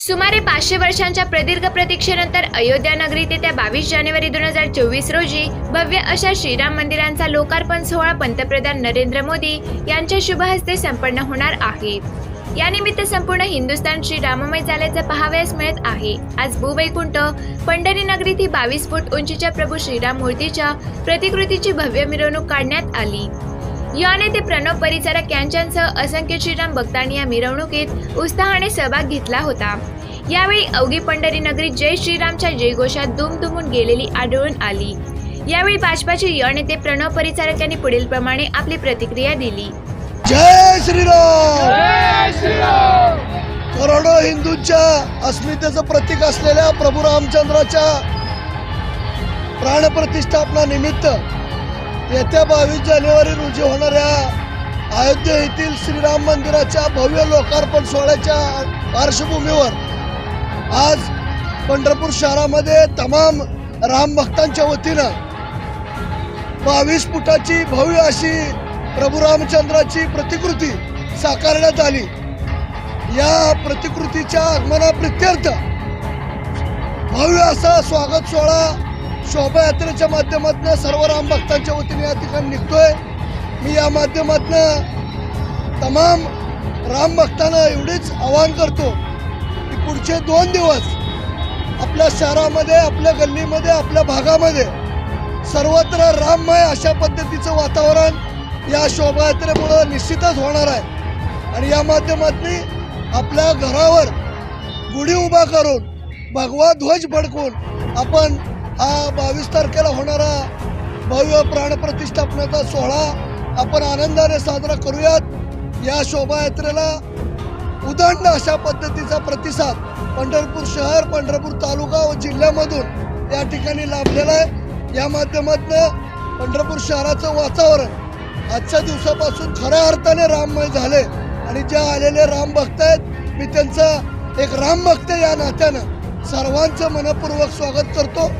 सुमारे पाचशे वर्षांच्या प्रदीर्घ प्रतीक्षेनंतर अयोध्या नगरीत येत्या बावीस जानेवारी दोन हजार चोवीस रोजी भव्य अशा श्रीराम मंदिरांचा लोकार्पण सोहळा पंतप्रधान नरेंद्र मोदी यांच्या शुभ हस्ते संपन्न होणार आहे. यानिमित्त संपूर्ण हिंदुस्थान श्री राममय झाल्याचं पाहावयास मिळत आहे. आज भूवैकुंठ पंढरी नगरीत ही बावीस फूट उंचीच्या प्रभू श्रीराम मूर्तीच्या प्रतिकृतीची भव्य मिरवणूक काढण्यात आली. या नेते प्रणव परिचारक यांच्यासह असंख्य श्रीराम भक्तांनी या मिरवणुकीत उत्साहाने सहभाग घेतला होता. यावेळी अवघी पंढरी नगरी जय श्रीरामच्या जयघोषात दुमदुमून गेलेली आढळून आली. यावेळी भाजपाचे युवा नेते प्रणव परिचारक यांनी पुढील प्रमाणे आपली प्रतिक्रिया दिली. जय श्रीराम! करोडो हिंदूंच्या अस्मितेचं प्रतीक असलेल्या प्रभू रामचंद्राच्या प्राणप्रतिष्ठापना निमित्त येत्या बावीस जानेवारी रोजी होणाऱ्या अयोध्या येथील श्रीराम मंदिराच्या भव्य लोकार्पण सोहळ्याच्या पार्श्वभूमीवर आज पंढरपूर शहरामध्ये तमाम राम भक्तांच्या वतीनं बावीस फुटाची भव्य अशी प्रभू रामचंद्राची प्रतिकृती साकारण्यात आली. या प्रतिकृतीच्या आगमनाप्रित्यर्थ भव्य असा स्वागत सोहळा शोभायात्रेच्या माध्यमातून सर्व राम भक्तांच्या वतीने या ठिकाणी निघतोय. मी या माध्यमातून तमाम राम भक्तांना एवढीच आवाहन करतो की पुढचे दोन दिवस आपल्या शहरामध्ये आपल्या गल्लीमध्ये आपल्या भागामध्ये सर्वत्र राममय अशा पद्धतीचं वातावरण या शोभायात्रेमुळं निश्चितच होणार आहे. आणि या माध्यमातून आपल्या घरावर गुढी उभा करून भगवा ध्वज फडकून आपण हा बावीस तारखेला होणारा भव्य प्राणप्रतिष्ठापनेचा सोहळा आपण आनंदाने साजरा करूयात. या शोभायात्रेला उदंड अशा पद्धतीचा प्रतिसाद पंढरपूर शहर पंढरपूर तालुका व जिल्ह्यामधून या ठिकाणी लाभलेला आहे. या माध्यमातून पंढरपूर शहराचं वातावरण आजच्या दिवसापासून खऱ्या अर्थाने राममय झाले आणि जे आलेले राम भक्त आहेत मी त्यांचं एक राम भक्त या नात्यानं सर्वांचं मनपूर्वक स्वागत करतो.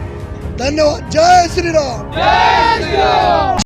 धन्यवाद जय श्रीराम